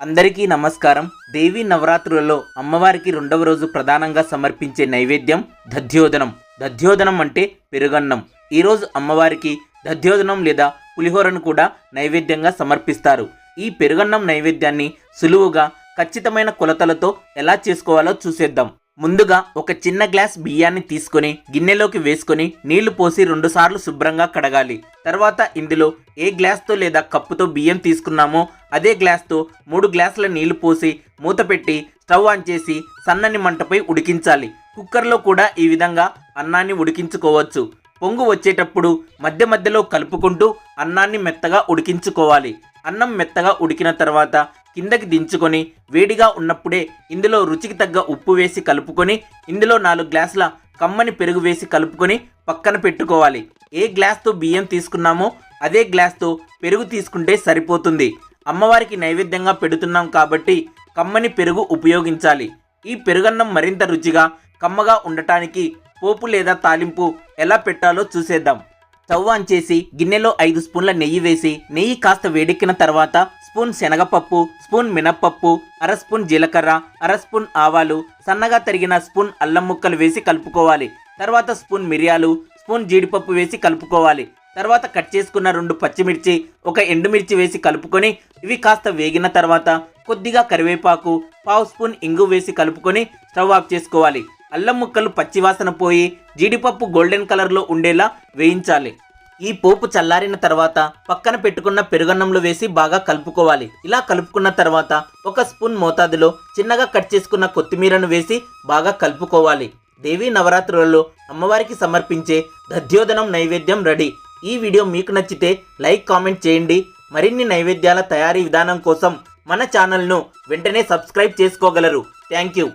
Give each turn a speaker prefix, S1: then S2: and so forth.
S1: అందరికీ నమస్కారం. దేవీ నవరాత్రులలో అమ్మవారికి రెండవ రోజు ప్రధానంగా సమర్పించే నైవేద్యం దధ్యోదనం. దధ్యోదనం అంటే పెరుగన్నం. ఈరోజు అమ్మవారికి దధ్యోదనం లేదా పులిహోరను కూడా నైవేద్యంగా సమర్పిస్తారు. ఈ పెరుగన్నం నైవేద్యాన్ని సులువుగా ఖచ్చితమైన కొలతలతో ఎలా చేసుకోవాలో చూసేద్దాం. ముందుగా ఒక చిన్న గ్లాస్ బియ్యాన్ని తీసుకొని గిన్నెలోకి వేసుకొని నీళ్ళు పోసి రెండుసార్లు శుభ్రంగా కడగాలి. తర్వాత ఇందులో ఏ గ్లాస్తో లేదా కప్పుతో బియ్యం తీసుకున్నామో అదే గ్లాస్తో మూడు గ్లాసుల నీళ్ళు పోసి మూత పెట్టి స్టవ్ ఆన్ చేసి సన్నని మంటపై ఉడికించాలి. కుక్కర్లో కూడా ఈ విధంగా అన్నాన్ని ఉడికించుకోవచ్చు. పొంగు వచ్చేటప్పుడు మధ్య మధ్యలో కలుపుకుంటూ అన్నాన్ని మెత్తగా ఉడికించుకోవాలి. అన్నం మెత్తగా ఉడికిన తర్వాత కిందకి దించుకొని వేడిగా ఉన్నప్పుడే ఇందులో రుచికి తగ్గ ఉప్పు వేసి కలుపుకొని ఇందులో నాలుగు గ్లాసుల కమ్మని పెరుగు వేసి కలుపుకొని పక్కన పెట్టుకోవాలి. ఏ గ్లాస్తో బియ్యం తీసుకున్నామో అదే గ్లాస్తో పెరుగు తీసుకుంటే సరిపోతుంది. అమ్మవారికి నైవేద్యంగా పెడుతున్నాం కాబట్టి కమ్మని పెరుగు ఉపయోగించాలి. ఈ పెరుగన్నం మరింత రుచిగా కమ్మగా ఉండటానికి పోపు లేదా తాలింపు ఎలా పెట్టాలో చూసేద్దాం. స్టవ్ ఆన్ చేసి గిన్నెలో ఐదు స్పూన్ల నెయ్యి వేసి నెయ్యి కాస్త వేడెక్కిన తర్వాత స్పూన్ శనగపప్పు స్పూన్ మినప్పప్పు అర స్పూన్ జీలకర్ర అర స్పూన్ ఆవాలు సన్నగా తరిగిన స్పూన్ అల్లం ముక్కలు వేసి కలుపుకోవాలి. తర్వాత స్పూన్ మిరియాలు స్పూన్ జీడిపప్పు వేసి కలుపుకోవాలి. తర్వాత కట్ చేసుకున్న రెండు పచ్చిమిర్చి ఒక ఎండుమిర్చి వేసి కలుపుకొని ఇవి కాస్త వేగిన తర్వాత కొద్దిగా కరివేపాకు పావు స్పూన్ ఇంగు వేసి కలుపుకొని స్టవ్ ఆఫ్ చేసుకోవాలి. అల్లం ముక్కలు పచ్చివాసన పోయి జీడిపప్పు గోల్డెన్ కలర్లో ఉండేలా వేయించాలి. ఈ పోపు చల్లారిన తర్వాత పక్కన పెట్టుకున్న పెరుగన్నంలో వేసి బాగా కలుపుకోవాలి. ఇలా కలుపుకున్న తర్వాత ఒక స్పూన్ మోతాదులో చిన్నగా కట్ చేసుకున్న కొత్తిమీరను వేసి బాగా కలుపుకోవాలి. దేవీ నవరాత్రులలో అమ్మవారికి సమర్పించే దధ్యోదనం నైవేద్యం రెడీ. ఈ వీడియో మీకు నచ్చితే లైక్ కామెంట్ చేయండి. మరిన్ని నైవేద్యాల తయారీ విధానం కోసం మన ఛానల్ను వెంటనే సబ్స్క్రైబ్ చేసుకోగలరు. Thank you.